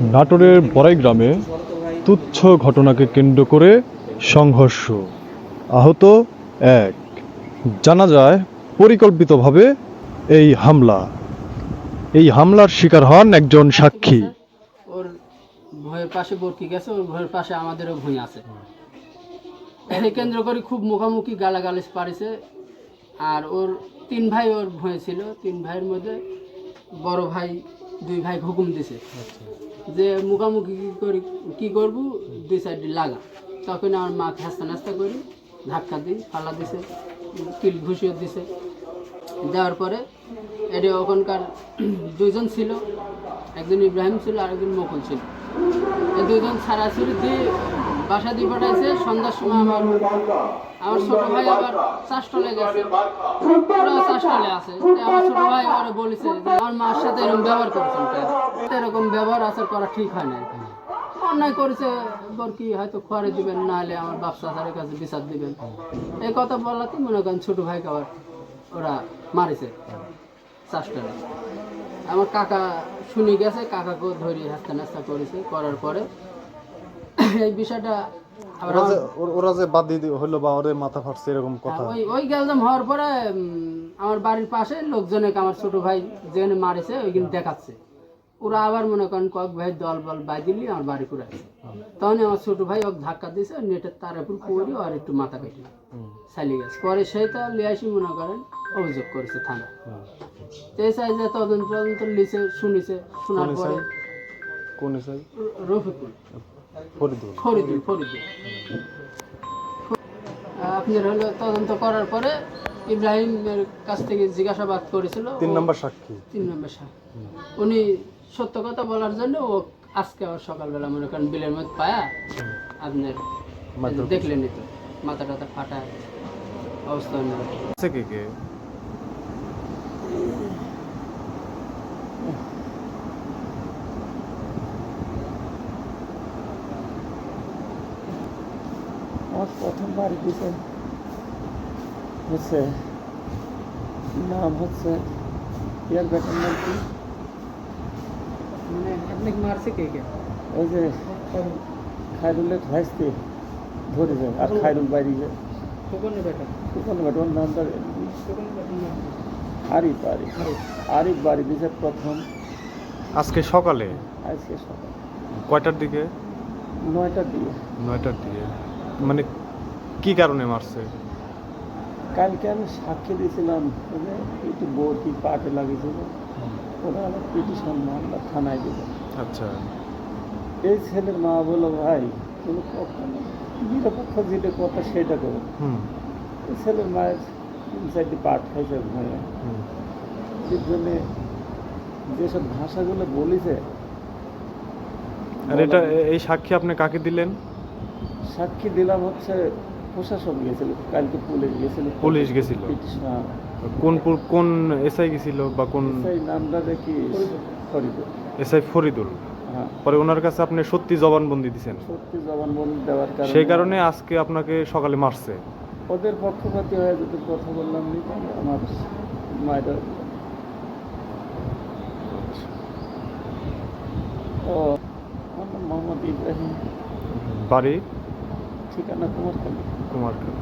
নাটোরের বড়াই গ্রামে তুচ্ছ ঘটনাকে কেন্দ্র করে সংঘর্ষ। আহত এক। জানা যায়, পরিকল্পিতভাবে এই হামলা। এই হামলার শিকার হন একজন সাক্ষী। ওর ভয়ের পাশে বরকি গেছে, ওর ভয়ের পাশে আমাদেরও ভুঁই আছে। কেন্দ্র করে খুব মুখামুখি গালাগালিস পারিছে। আর ওর তিন ভাই ওর ভয়ে ছিল। তিন ভাইয়ের মধ্যে বড় ভাই, দুই ভাই হুকুম দিছে। যে মুখামুখি কী করি, কী করব? দুই সাইডে লাগা। তখন আমার মাকে হাস্তা নাস্তা করি, ধাক্কা দিই ফালা দিছে কিল ঘুষিয়ে দিছে। দেওয়ার পরে এটা ওখানকার দুজন ছিল, একজন ইব্রাহিম ছিল আর একজন মকুল ছিল। এই দুজন ছাড়া ছিল দিয়ে বাসা দিয়ে পাঠাইছে, সন্ধ্যার সময় আমার আমার ছোট ভাই আবার চাষটলে গেছে। ওরাও চাষটলে আছে। আমার ছোট ভাই ওরা বলেছে আমার মার সাথে এরকম ব্যবহার করেছেন? এরকম ব্যবহার আচার করা ঠিক হয় না অন্যায় করেছে বরকি হয়তো খোয়ারে দিবেন, না হলে আমার বাপসা স্যারের কাছে বিচার দিবেন। এই কথা বলাতে মনে করেন ছোট ভাইকে আবার ওরা মারিছে চাষটালে আমার কাকা শুনি গেছে, কাকাকেও ধরে হাস্তা নাস্তা করেছে, করার পরে এই বিষয়টা ওরা যে ওর- ওরা যে বাদ দিয়ে হলো বা ওরে মাথা ফাটছে এরকম কথা। হ্যাঁ, ওই ওই গেলজাম হওয়ার পরে উম, আমার বাড়ির পাশে লোকজনে আমার ছোট ভাই যেখানে মারেছে ওইখানে দেখাচ্ছে। ওরা আবার মনে করেন কয়েক ভাই দল বল বাই আমার বাড়ি করে আসছে। তখন আমার ছোট ভাই ওকে ধাক্কা দিয়েছে নেটের তার পড়ি আর একটু মাথা কেটে চালিয়ে গেছে। পরে সেই তো লিয়াসি মনে করেন অভিযোগ করেছে থানা তো চাই যে তদন্ত তদন্ত লিছে শুনিছে শোনার পরে কোন রফিকুল। ফরিদুল। ফরিদুল ফরিদুল। আপনার হলো তদন্ত করার পরে ইব্রাহিমের কাছ থেকে জিজ্ঞাসাবাদ করেছিল। তিন নম্বর সাক্ষী। তিন নম্বর সাহেব উনি সত্য কথা বলার জন্য ও আজকে আবার সকালবেলা মনে করেন বিলের মধ্যে পায়া আপনার দেখলেন তো মাথা টাথা ফাটা অবস্থা কে কে? আমার প্রথম বাড়ি দিছে। হচ্ছে নাম হচ্ছে ইয়ার বেটার নাম কি? মানে আপনাকে মারছে কে কে? ওই যে খায়রুলের ভাইস্তে ধরে যায় আর খায়রুল বাইরে যায়। কোকনে আরিফ আরিফ। আরিফ। বাড়ি প্রথম। আজকে সকালে? আজকে সকাল। কয়টার দিকে? নয়টার দিকে। নয়টার দিকে। মানে কি কারণে মারছে? কালকে আমি সাক্ষী দিয়েছিলাম যে একটু বটি পাটে লাগিয়েছিল। ওরা আমার পিটিশন মামলা থানায় দিল। আচ্ছা। এই ছেলের মা বলো ভাই কোনো কখনো নিরপেক্ষ যেটা কথা সেটা করো। এই ছেলের মায়ের তিন চারটি পাঠ খাইছে ভয়ে হুম। এর জন্যে যেসব ভাষাগুলো বলেছে আর এটা এই সাক্ষী আপনি কাকে দিলেন? সাক্ষী দিলাম হচ্ছে প্রশাসন গিয়েছিল কালকে পুলিশ গিয়েছিল। পুলিশ গেছিল? কোন কোন এসআই গেছিল বা কোন সেই নামটা দেখি ফরিদুল। এসআই ফরিদুল? হ্যাঁ। পরে ওনার কাছে আপনি সত্যি জবানবন্দি দিছেন? সত্যি জবানবন্দি দেওয়ার কারণে সেই কারণে আজকে আপনাকে সকালে মারছে। ওদের পক্ষপাতী হয়ে যদি কথা বললাম নি আমার মায়ের ও মোহাম্মদ ইব্রাহিম। বাড়ি? ঠিকানা কুমারখালী। কুমারখালী।